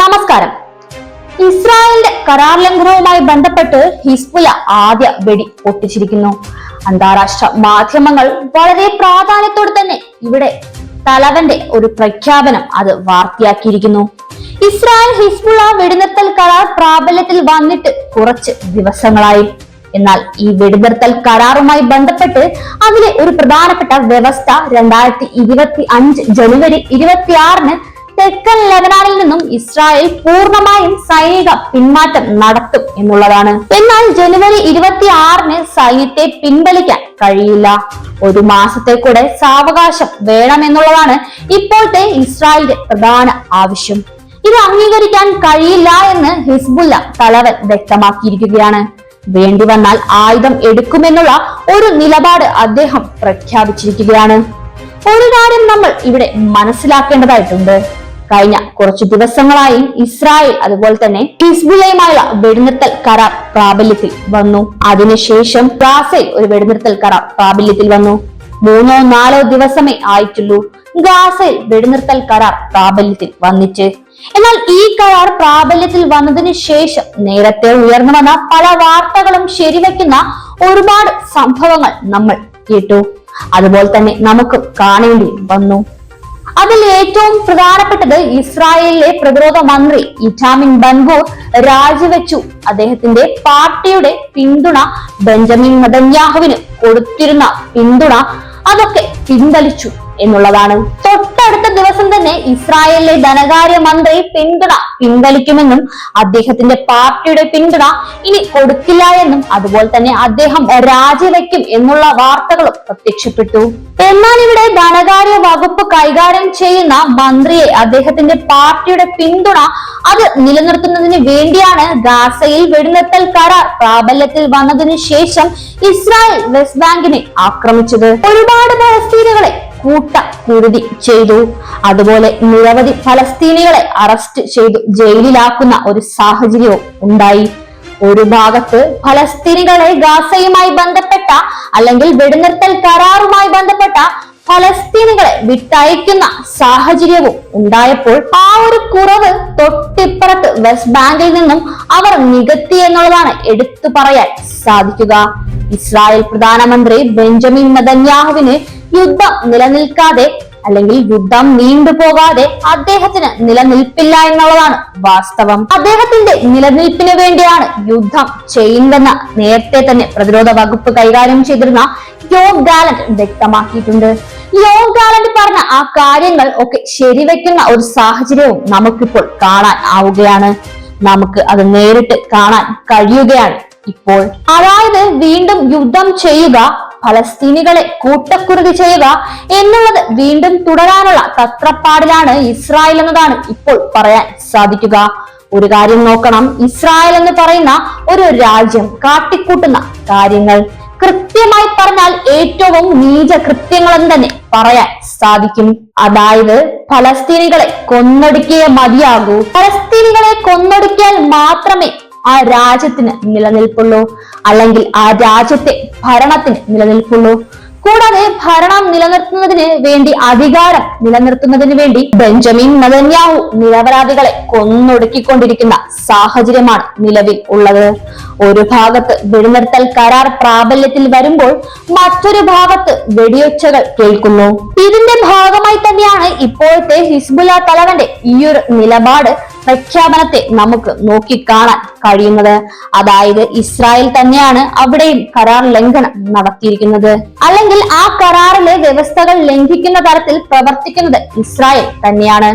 നമസ്കാരം. ഇസ്രായേലിന്റെ കരാർ ലംഘനവുമായി ബന്ധപ്പെട്ട് ഹിസ്ബുല ആദ്യ വെടി പൊട്ടിച്ചിരിക്കുന്നു. അന്താരാഷ്ട്ര മാധ്യമങ്ങൾ വളരെ പ്രാധാന്യത്തോടെ തന്നെ ഇവിടെ തലവന്റെ ഒരു പ്രഖ്യാപനം അത് വാർത്തയാക്കിയിരിക്കുന്നു. ഇസ്രായേൽ ഹിസ്ബുള വെടിനിർത്തൽ കരാർ പ്രാബല്യത്തിൽ വന്നിട്ട് കുറച്ച് ദിവസങ്ങളായി. എന്നാൽ ഈ വെടിനിർത്തൽ കരാറുമായി ബന്ധപ്പെട്ട് അതിലെ ഒരു പ്രധാനപ്പെട്ട വ്യവസ്ഥ രണ്ടായിരത്തി ഇരുപത്തി അഞ്ച് ജനുവരി ഇരുപത്തിയാറിന് തെക്കൻ ലെബനാനിൽ നിന്നും ഇസ്രായേൽ പൂർണമായും സൈനിക പിന്മാറ്റം നടത്തും എന്നുള്ളതാണ്. എന്നാൽ ജനുവരി ഇരുപത്തി ആറിന് സൈന്യത്തെ പിൻവലിക്കാൻ കഴിയില്ല. ഒരു മാസത്തെ കൂടെ സാവകാശം വേണമെന്നുള്ളതാണ് ഇപ്പോഴത്തെ ഇസ്രായേലിന്റെ പ്രധാന ആവശ്യം. ഇത് അംഗീകരിക്കാൻ കഴിയില്ല എന്ന് ഹിസ്ബുല്ല തലവൻ വ്യക്തമാക്കിയിരിക്കുകയാണ്. വേണ്ടി വന്നാൽ ആയുധം എടുക്കുമെന്നുള്ള ഒരു നിലപാട് അദ്ദേഹം പ്രഖ്യാപിച്ചിരിക്കുകയാണ്. ഒരു കാര്യം നമ്മൾ ഇവിടെ മനസ്സിലാക്കേണ്ടതായിട്ടുണ്ട്. കഴിഞ്ഞ കുറച്ചു ദിവസങ്ങളായി ഇസ്രായേൽ അതുപോലെ തന്നെ ഹിസ്ബുലയുമായുള്ള വെടിനിർത്തൽ കരാർ പ്രാബല്യത്തിൽ വന്നു. അതിനുശേഷം ഗാസയിൽ ഒരു വെടിനിർത്തൽ കരാർ പ്രാബല്യത്തിൽ വന്നു. മൂന്നോ നാലോ ദിവസമേ ആയിട്ടുള്ളൂ ഗാസയിൽ വെടിനിർത്തൽ കരാർ പ്രാബല്യത്തിൽ വന്നിട്ട്. എന്നാൽ ഈ കരാർ പ്രാബല്യത്തിൽ വന്നതിന് ശേഷം നേരത്തെ ഉയർന്നു വന്ന പല വാർത്തകളും ശരിവെക്കുന്ന ഒരുപാട് സംഭവങ്ങൾ നമ്മൾ കേട്ടു. അതുപോലെ തന്നെ നമുക്കും കാണേണ്ടി വന്നു. അതിൽ ഏറ്റവും പ്രധാനപ്പെട്ടത് ഇസ്രായേലിലെ പ്രതിരോധ മന്ത്രി ഇറ്റാമിൻ ബൻഗൂർ രാജിവെച്ചു. അദ്ദേഹത്തിന്റെ പാർട്ടിയുടെ പിന്തുണ ബെഞ്ചമിൻ നെതന്യാഹുവിന് കൊടുത്തിരുന്ന പിന്തുണ അതൊക്കെ പിൻവലിച്ചു എന്നുള്ളതാണ്. ദിവസം തന്നെ ഇസ്രായേലിലെ ധനകാര്യ മന്ത്രി പിന്തുണ പിൻവലിക്കുമെന്നും അദ്ദേഹത്തിന്റെ പാർട്ടിയുടെ പിന്തുണ ഇനി കൊടുക്കില്ല എന്നും അതുപോലെ തന്നെ അദ്ദേഹം രാജിവെക്കും എന്നുള്ള വാർത്തകളും പ്രത്യക്ഷപ്പെട്ടു. എന്നാൽ ഇവിടെ ധനകാര്യ വകുപ്പ് കൈകാര്യം ചെയ്യുന്ന മന്ത്രിയെ അദ്ദേഹത്തിന്റെ പാർട്ടിയുടെ പിന്തുണ അത് നിലനിർത്തുന്നതിന് വേണ്ടിയാണ് ഗാസയിൽ വെടിനിർത്തൽ കരാർ പ്രാബല്യത്തിൽ വന്നതിന് ശേഷം ഇസ്രായേൽ വെസ്റ്റ് ബാങ്കിനെ ആക്രമിച്ചത്. ഒരുപാട് പലസ്തീനുകളെ കൂട്ട കുരുതി ചെയ്തു. അതുപോലെ നിരവധി ഫലസ്തീനികളെ അറസ്റ്റ് ചെയ്തു. ജയിലിലാക്കുന്ന ഒരു സാഹചര്യവും ഉണ്ടായി. ഒരു ഭാഗത്ത് ഫലസ്തീനികളെ ഗാസയുമായി ബന്ധപ്പെട്ട അല്ലെങ്കിൽ വെടിനിർത്തൽ കരാറുമായി ബന്ധപ്പെട്ട ഫലസ്തീനികളെ വിട്ടയക്കുന്ന സാഹചര്യവും ഉണ്ടായപ്പോൾ ആ ഒരു കുറവ് തൊട്ടിപ്പുറത്ത് വെസ്റ്റ് ബാങ്കിൽ നിന്നും അവർ നികത്തി എന്നുള്ളതാണ് എടുത്തു പറയാൻ സാധിക്കുക. ഇസ്രായേൽ പ്രധാനമന്ത്രി ബെഞ്ചമിൻ നദന്യാഹുവിന് യുദ്ധം നിലനിൽക്കാതെ അല്ലെങ്കിൽ യുദ്ധം നീണ്ടുപോകാതെ അദ്ദേഹത്തിന് നിലനിൽപ്പില്ല എന്നുള്ളതാണ് വാസ്തവം. അദ്ദേഹത്തിന്റെ നിലനിൽപ്പിന് വേണ്ടിയാണ് യുദ്ധം ചെയ്യുന്നതെന്ന് നേരത്തെ തന്നെ പ്രതിരോധ വകുപ്പ് കൈകാര്യം ചെയ്തിരുന്ന യോഗ് ഗാലന്റ് വ്യക്തമാക്കിയിട്ടുണ്ട്. യോഗ് ഗാലന്റ് പറഞ്ഞ ആ കാര്യങ്ങൾ ഒക്കെ ശരിവെക്കുന്ന ഒരു സാഹചര്യവും നമുക്കിപ്പോൾ കാണാൻ ആവുകയാണ്. നമുക്ക് അത് നേരിട്ട് കാണാൻ കഴിയുകയാണ്. ഇപ്പോൾ. അതായത് വീണ്ടും യുദ്ധം ചെയ്യുക ഫലസ്തീനികളെ കൂട്ടക്കുരുതി ചെയ്യുക എന്നുള്ളത് വീണ്ടും തുടരാനുള്ള തത്രപ്പാടിലാണ് ഇസ്രായേൽ എന്നതാണ് ഇപ്പോൾ പറയാൻ സാധിക്കുക. ഒരു കാര്യം നോക്കണം. ഇസ്രായേൽ എന്ന് പറയുന്ന ഒരു രാജ്യം കാട്ടിക്കൂട്ടുന്ന കാര്യങ്ങൾ. കൃത്യമായി പറഞ്ഞാൽ ഏറ്റവും നീച കൃത്യങ്ങളെന്ന് തന്നെ പറയാൻ സാധിക്കും. അതായത് ഫലസ്തീനികളെ കൊന്നൊടുക്കിയേ മതിയാകൂ. ഫലസ്തീനികളെ കൊന്നൊടുക്കിയാൽ മാത്രമേ ആ രാജ്യത്തിന് നിലനിൽപ്പുള്ളൂ. അല്ലെങ്കിൽ ആ രാജ്യത്തെ ഭരണത്തിന് നിലനിൽപ്പുള്ളൂ. കൂടാതെ ഭരണം നിലനിർത്തുന്നതിന് വേണ്ടി അധികാരം നിലനിർത്തുന്നതിന് വേണ്ടി ബെഞ്ചമിൻ നദന്യാഹു നിരപരാധികളെ കൊന്നൊടുക്കിക്കൊണ്ടിരിക്കുന്ന സാഹചര്യമാണ് നിലവിൽ ഉള്ളത്. ഒരു ഭാഗത്ത് വെടിനിർത്തൽ കരാർ പ്രാബല്യത്തിൽ വരുമ്പോൾ മറ്റൊരു ഭാഗത്ത് വെടിയൊച്ചകൾ കേൾക്കുന്നു. ഇതിന്റെ ഭാഗമായി തന്നെയാണ് ഇപ്പോഴത്തെ ഹിസ്ബുല തലവന്റെ ഈയൊരു നിലപാട് പ്രഖ്യാപനത്തെ നമുക്ക് നോക്കിക്കാണാൻ കഴിയുന്നത്. അതായത് ഇസ്രായേൽ തന്നെയാണ് അവിടെയും കരാർ ലംഘനം നടത്തിയിരിക്കുന്നത്. അല്ലെങ്കിൽ ആ കരാറിലെ വ്യവസ്ഥകൾ ലംഘിക്കുന്ന തരത്തിൽ പ്രവർത്തിക്കുന്നത് ഇസ്രായേൽ തന്നെയാണ്.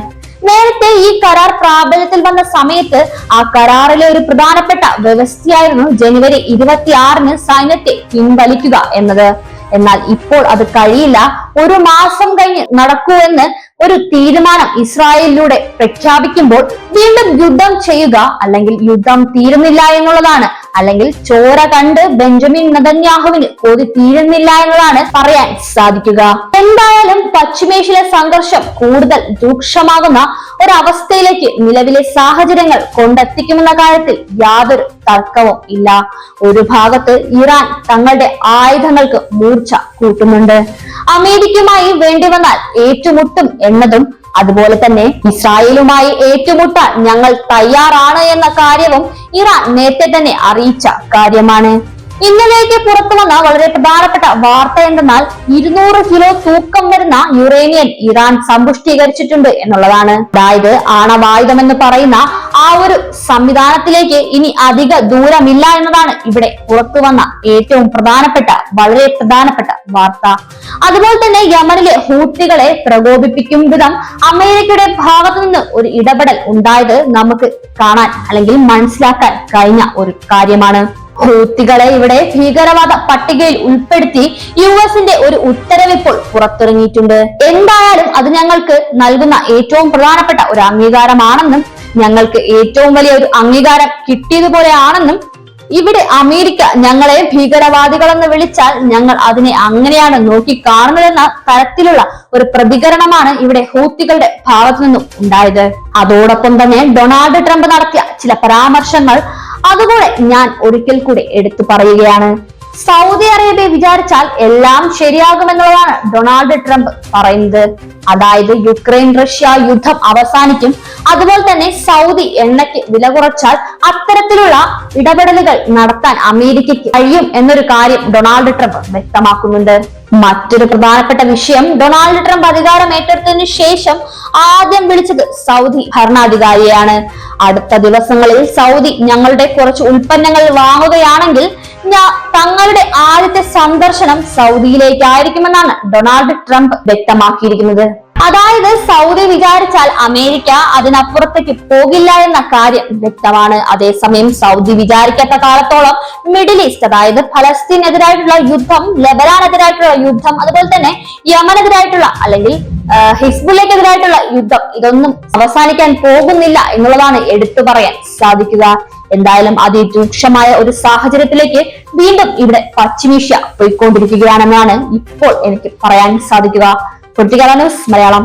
നേരത്തെ ഈ കരാർ പ്രാബല്യത്തിൽ വന്ന സമയത്ത് ആ കരാറിലെ ഒരു പ്രധാനപ്പെട്ട വ്യവസ്ഥയായിരുന്നു ജനുവരി ഇരുപത്തിയാറിന് സൈന്യത്തെ പിൻവലിക്കുക എന്നത്. എന്നാൽ ഇപ്പോൾ അത് കഴിയില്ല. ഒരു മാസം കഴിഞ്ഞ് നടക്കൂ എന്ന് ഒരു തീരുമാനം ഇസ്രായേലിലൂടെ പ്രഖ്യാപിക്കുമ്പോൾ വീണ്ടും യുദ്ധം ചെയ്യുക അല്ലെങ്കിൽ യുദ്ധം തീരുന്നില്ല എന്നുള്ളതാണ്. അല്ലെങ്കിൽ ചോര കണ്ട് ബെഞ്ചമിൻ നദന്യാഹുവിന് കൊതി തീരുന്നില്ല എന്നതാണ് പറയാൻ സാധിക്കുക. എന്തായാലും പശ്ചിമേഷ്യയിലെ സംഘർഷം കൂടുതൽ രൂക്ഷമാകുന്ന ഒരവസ്ഥയിലേക്ക് നിലവിലെ സാഹചര്യങ്ങൾ കൊണ്ടെത്തിക്കുമെന്ന കാര്യത്തിൽ യാതൊരു തർക്കവും ഇല്ല. ഒരു ഭാഗത്ത് ഇറാൻ തങ്ങളുടെ ആയുധങ്ങൾക്ക് മൂർച്ച കൂട്ടുന്നുണ്ട്. അമേരിക്കയുമായി വേണ്ടി വന്നാൽ ഏറ്റുമുട്ടും എന്നതും അതുപോലെ തന്നെ ഇസ്രായേലുമായി ഏറ്റുമുട്ടാൻ ഞങ്ങൾ തയ്യാറാണ് എന്ന കാര്യവും ഇറാൻ നേരത്തെ തന്നെ അറിയിച്ച കാര്യമാണ്. ഇന്നലേക്ക് പുറത്തു വന്ന വളരെ പ്രധാനപ്പെട്ട വാർത്ത എന്തെന്നാൽ ഇരുന്നൂറ് കിലോ തൂക്കം വരുന്ന യുറേനിയൻ ഇറാൻ സമ്പുഷ്ടീകരിച്ചിട്ടുണ്ട് എന്നുള്ളതാണ്. അതായത് ആണവായുധം എന്ന് പറയുന്ന ആ ഒരു സംവിധാനത്തിലേക്ക് ഇനി അധിക ദൂരമില്ല എന്നതാണ് ഇവിടെ പുറത്തു വന്ന ഏറ്റവും പ്രധാനപ്പെട്ട വളരെ പ്രധാനപ്പെട്ട വാർത്ത. അതുപോലെ തന്നെ യമനിലെ ഹൂത്തികളെ പ്രകോപിപ്പിക്കും വിധം അമേരിക്കയുടെ ഭാഗത്തു നിന്ന് ഒരു ഇടപെടൽ ഉണ്ടായത് നമുക്ക് കാണാൻ അല്ലെങ്കിൽ മനസ്സിലാക്കാൻ കഴിഞ്ഞ ഒരു കാര്യമാണ്. ഹൂത്തികളെ ഇവിടെ ഭീകരവാദ പട്ടികയിൽ ഉൾപ്പെടുത്തി യു എസിന്റെ ഒരു ഉത്തരവിപ്പോൾ പുറത്തിറങ്ങിയിട്ടുണ്ട്. എന്തായാലും അത് ഞങ്ങൾക്ക് നൽകുന്ന ഏറ്റവും പ്രധാനപ്പെട്ട ഒരു അംഗീകാരമാണെന്നും ഞങ്ങൾക്ക് ഏറ്റവും വലിയ ഒരു അംഗീകാരം കിട്ടിയതുപോലെയാണെന്നും ഇവിടെ അമേരിക്ക ഞങ്ങളെ ഭീകരവാദികളെന്ന് വിളിച്ചാൽ ഞങ്ങൾ അതിനെ അങ്ങനെയാണ് നോക്കി കാണുന്നതെന്ന തരത്തിലുള്ള ഒരു പ്രതികരണമാണ് ഇവിടെ ഹൂത്തികളുടെ ഭാഗത്തു നിന്നും ഉണ്ടായത്. അതോടൊപ്പം തന്നെ ഡൊണാൾഡ് ട്രംപ് നടത്തിയ ചില പരാമർശങ്ങൾ അതുകൂടെ ഞാൻ ഒരിക്കൽ കൂടി എടുത്തു പറയുകയാണ്. സൗദി അറേബ്യ വിചാരിച്ചാൽ എല്ലാം ശരിയാകുമെന്നുള്ളതാണ് ഡൊണാൾഡ് ട്രംപ് പറയുന്നത്. അതായത് യുക്രൈൻ റഷ്യ യുദ്ധം അവസാനിക്കും. അതുപോലെ തന്നെ സൗദി എണ്ണയ്ക്ക് വില കുറച്ചാൽ അത്തരത്തിലുള്ള ഇടപെടലുകൾ നടത്താൻ അമേരിക്കയ്ക്ക് കഴിയും എന്നൊരു കാര്യം ഡൊണാൾഡ് ട്രംപ് വ്യക്തമാക്കുന്നുണ്ട്. മറ്റൊരു പ്രധാനപ്പെട്ട വിഷയം ഡൊണാൾഡ് ട്രംപ് അധികാരം ഏറ്റെടുത്തതിനു ശേഷം ആദ്യം വിളിച്ചത് സൗദി ഭരണാധികാരിയാണ് അടുത്ത ദിവസങ്ങളിൽ സൗദി ഞങ്ങളുടെ കുറച്ച് ഉൽപ്പന്നങ്ങൾ വാങ്ങുകയാണെങ്കിൽ തങ്ങളുടെ ആദ്യത്തെ സന്ദർശനം സൗദിയിലേക്കായിരിക്കുമെന്നാണ് ഡൊണാൾഡ് ട്രംപ് വ്യക്തമാക്കിയിരിക്കുന്നത്. അതായത് സൗദി വിചാരിച്ചാൽ അമേരിക്ക അതിനപ്പുറത്തേക്ക് പോകില്ല എന്ന കാര്യം വ്യക്തമാണ്. അതേസമയം സൗദി വിചാരിക്കാത്ത കാലത്തോളം മിഡിൽ ഈസ്റ്റ് അതായത് ഫലസ്തീനെതിരായിട്ടുള്ള യുദ്ധം ലബനാനെതിരായിട്ടുള്ള യുദ്ധം അതുപോലെ തന്നെ യമനെതിരായിട്ടുള്ള അല്ലെങ്കിൽ ഹിസ്ബുള്ളക്കെതിരായിട്ടുള്ള യുദ്ധം ഇതൊന്നും അവസാനിക്കാൻ പോകുന്നില്ല എന്നുള്ളതാണ് എടുത്തു പറയാൻ സാധിക്കുക. എന്തായാലും അതിരൂക്ഷമായ ഒരു സാഹചര്യത്തിലേക്ക് വീണ്ടും ഇവിടെ പശ്ചിമേഷ്യ പോയിക്കൊണ്ടിരിക്കുകയാണെന്നാണ് ഇപ്പോൾ എനിക്ക് പറയാൻ സാധിക്കുക. പൊട്ടിക്കല ന്യൂസ് മലയാളം